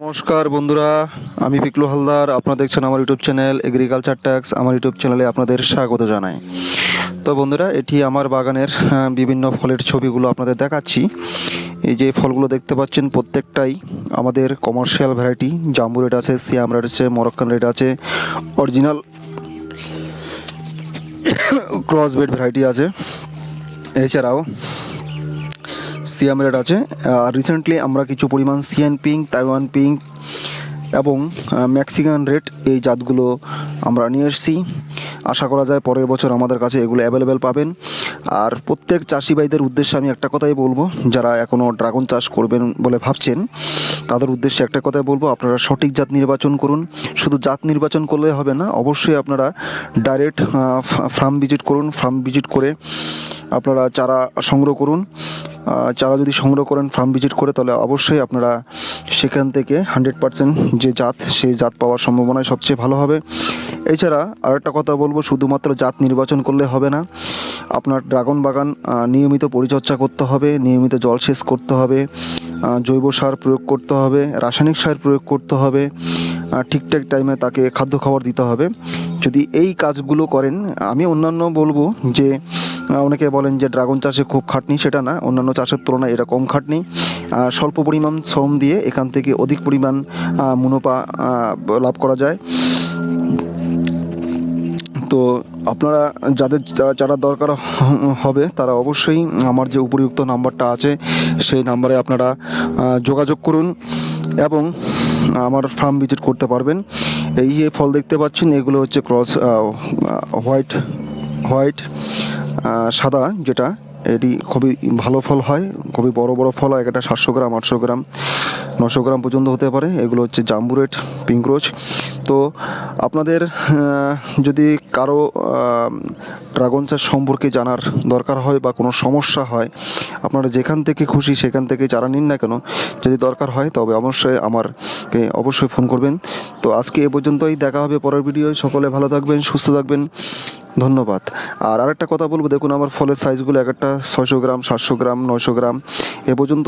নমস্কার বন্ধুরা, আমি পিকলু হালদার, আপনারা দেখছেন আমার ইউটিউব চ্যানেল এগ্রিকালচার ট্যাক্স আমার ইউটিউব চ্যানেলে আপনাদের স্বাগত জানাই। তো বন্ধুরা, এটি আমার বাগানের বিভিন্ন ফলের ছবিগুলো আপনাদের দেখাচ্ছি। এই যে ফলগুলো দেখতে পাচ্ছেন, প্রত্যেকটাই আমাদের কমার্শিয়াল ভ্যারাইটি জাম্বু রেট আছে, সিয়াম রেট আছে, মরক্কান রেট আছে অরিজিনাল ক্রস বেড ভ্যারাইটি আছে। এছাড়াও সিয়াম রেড আছে। আর রিসেন্টলি আমরা কিছু পরিমাণ সিয়ান পিঙ্ক তাইওয়ান পিঙ্ক এবং ম্যাক্সিকান রেড এই জাতগুলো আমরা নিয়ে এসেছি। আশা করা যায় পরের বছর আমাদের কাছে এগুলো অ্যাভেলেবেল পাবেন। আর প্রত্যেক চাষি ভাইদের উদ্দেশ্যে আমি একটা কথাই বলব, যারা এখনও ড্রাগন চাষ করবেন বলে ভাবছেন, তাদের উদ্দেশ্যে একটা কথাই বলব, আপনারা সঠিক জাত নির্বাচন করুন। শুধু জাত নির্বাচন করলে হবে না, অবশ্যই আপনারা ডাইরেক্ট ফার্ম ভিজিট করুন। ফার্ম ভিজিট করে আপনারা চারা সংগ্রহ করুন। চারা যদি সংগ্রহ করেন ফার্ম ভিজিট করে, তাহলে অবশ্যই আপনারা সেখান থেকে হান্ড্রেড পার্সেন্ট যে জাত, সেই জাত পাওয়ার সম্ভাবনায় সবচেয়ে ভালো হবে। এছাড়া আরেকটা কথা বলব, শুধুমাত্র জাত নির্বাচন করলে হবে না। আপনার ড্রাগন বাগান নিয়মিত পরিচর্যা করতে হবে, নিয়মিত জলসেচ করতে হবে জৈব সার প্রয়োগ করতে হবে, রাসায়নিক সার প্রয়োগ করতে হবে ঠিকঠাক টাইমে তাকে খাদ্য খাবার দিতে হবে। যদি এই কাজগুলো করেন, আমি অন্যান্য বলব যে অনেকে বলেন যে ড্রাগন চাষে খুব খাটনি, সেটা না, অন্যান্য চাষের তুলনায় এটা কম খাটনি। স্বল্প পরিমাণ শ্রম দিয়ে এখান থেকে অধিক পরিমাণ মুনাফা লাভ করা যায়। তো আপনারা যাদের যারা দরকার হবে, তারা অবশ্যই আমার যে উপযুক্ত নাম্বারটা আছে, সেই নাম্বারে আপনারা যোগাযোগ করুন এবং আমার ফার্ম ভিজিট করতে পারবেন। এই যে ফল দেখতে পাচ্ছেন, এগুলো হচ্ছে ক্রস হোয়াইট হোয়াইট সাদা যেটা, এটি খুবই ভালো ফল হয়, খুবই বড় বড় ফল হয় একটা সাতশো গ্রাম, আটশো গ্রাম, নশো গ্রাম পর্যন্ত হতে পারে। এগুলো হচ্ছে জাম্বুরেট পিঙ্ক রোজ। তো আপনাদের যদি কারও ড্রাগন চাষ সম্পর্কে জানার দরকার হয় বা কোনো সমস্যা হয়, আপনারা যেখান থেকে খুশি সেখান থেকে চারা নিন না কেন, যদি দরকার হয় তবে অবশ্যই আমার অবশ্যই ফোন করবেন। তো আজকে এ পর্যন্তই, দেখা হবে পরের ভিডিও সকলে ভালো থাকবেন, সুস্থ থাকবেন। ধন্যবাদ। আর আরেকটা কথা বলব, দেখুন আমার ফলের সাইজগুলো এক একটা ছয়শো গ্রাম, সাতশো গ্রাম নশো গ্রাম, এ পর্যন্ত